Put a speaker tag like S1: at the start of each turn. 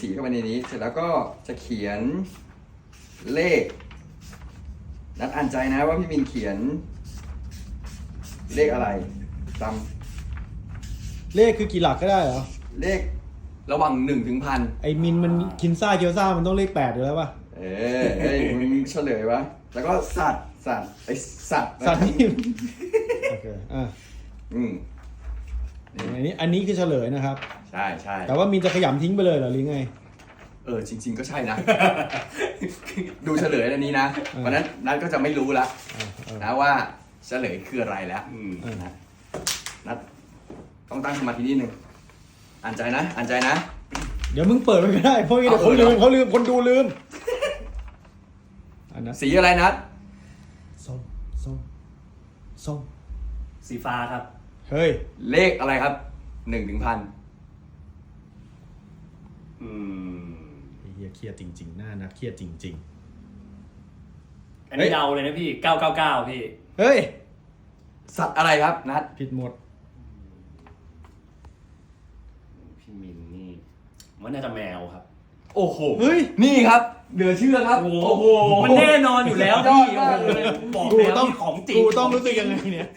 S1: สีเข้าไปในนี้ เสร็จแล้วก็จะเขียนเลข นัดอ่านใจนะว่าพี่มินเขียน เลขอะไรจ
S2: เลขคือกี่หลักก็ได้เหรอำ
S1: เลขระหว่างหนึ่งถึงพัน
S2: ไอ้มินมันคินซ่าเกียวซ่ามันต้องเลขแปดอยู่แล้วป่ะ
S1: เออเอ้ยมึงเฉลยวะ แล้วก็สัตว์สัตว์ไอสัตว์นะ
S2: สัตว์นี่โอเคอะ
S1: อืม
S2: อันนี้อันนี้คือเฉลยนะครับ
S1: ใช่ใช่
S2: แต่ว่ามินจะขยำทิ้งไปเลยเหรอหรือไง
S1: เออจริง ๆ ก็ใช่นะ ดูเฉลยอันนี้นะ
S2: เออ
S1: วันนั้นนัดก็จะไม่รู้ละ
S2: อะอะ
S1: นะว่าเฉลยคืออะไรแล้ว
S3: อืม
S2: เออ
S1: นะนัดต้องตั้งสมาธินิดนึงอ่านใจนะอ่านใจนะ
S2: เดี๋ยวมึงเปิดมันก็ได้เพราะงี้เดี๋ยว
S1: เอา
S2: เขา
S1: เออ
S2: ลืมเขาลืมคนดูลืมอันนั้น
S1: สีอะไรนัด
S2: ส้มส้มส้ม
S3: สีฟ้าครับ
S2: เฮ้ย
S1: เลขอะไรครับหนึ่งถึงพัน
S3: อืม
S2: ไอ้เฮียเครียดจริงๆหน้านัดเครียดจริง
S3: อันนี้เดาเลยนะพี่ 999 พี่
S2: ๆเฮ้ย
S1: สัตว์อะไรครับนัด
S2: ผิดหมด
S3: พี่มินนี่มันน่าจะแมวครับ
S1: โอ้โห
S2: เฮ้ย
S1: นี่ครับ เหลือเชื่อครับ
S3: โอ้โห มันแน่นอนอยู่แล้ว
S1: ยอ
S3: พี่
S1: ดมากเลย
S3: บอก
S2: กู
S3: แล้ว
S2: ต้อง
S3: นี่ของจริง
S2: กูต้องรู้สึกยังไงเนี่ย